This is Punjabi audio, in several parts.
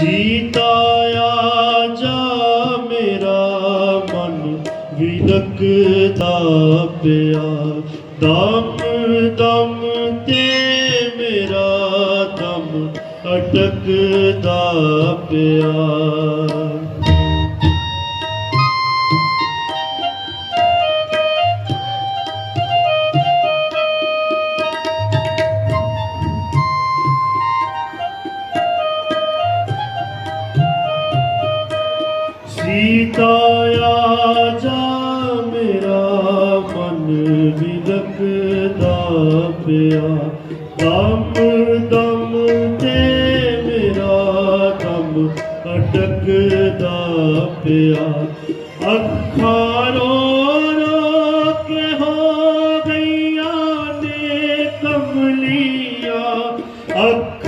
ਸੀਤਾ ਜਾ ਮੇਰਾ ਮਨ ਵਿਲਕਦਾ ਪਿਆ ਦਮ ਦਮ ਤੇ ਮੇਰਾ ਦਮ ਅਟਕਦਾ ਪਿਆ ਸੀਤਾ ਜਾ ਮੇਰਾ ਮਨ ਵਿਲਕਦਾ ਪਿਆ। ਦਮ ਦਮ ਤੇ ਮੇਰਾ ਦਮ ਅਟਕਦਾ ਪਿਆ। ਅੱਖਾਂ ਰੋ ਰੋ ਕੇ ਹੋ ਗਈਆਂ ਨੇ ਕਮਲੀਆਂ ਅੱਖਾਂ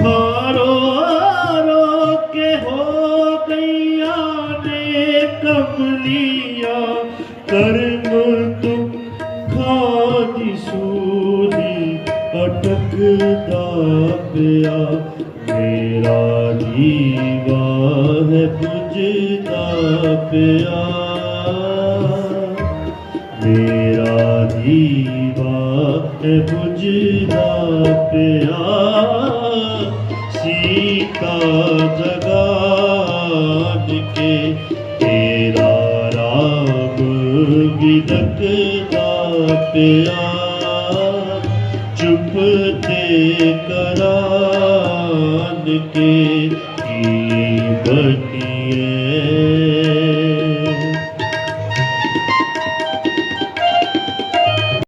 ਕਮਲੀਆਂ ਕਰਮ ਦੁੱਖਾਂ ਦੀ ਸੂਰੀ ਅਟਕਦਾ ਪਿਆ। ਮੇਰਾ ਜੀਵਾ ਹੈ ਪੁੱਜਦਾ ਪਿਆ। ਮੇਰਾ ਜੀਵਾ ਹੈ ਬੁਝਦਾ ਪਿਆ। ਸੀਤਾ ਜਗਾ ਕੇ ਵਿਦਕਦਾ ਪਿਆ ਚੁੱਪ ਤੇ ਕਰਾਨ ਕੇ ਕੀ ਬਣੀ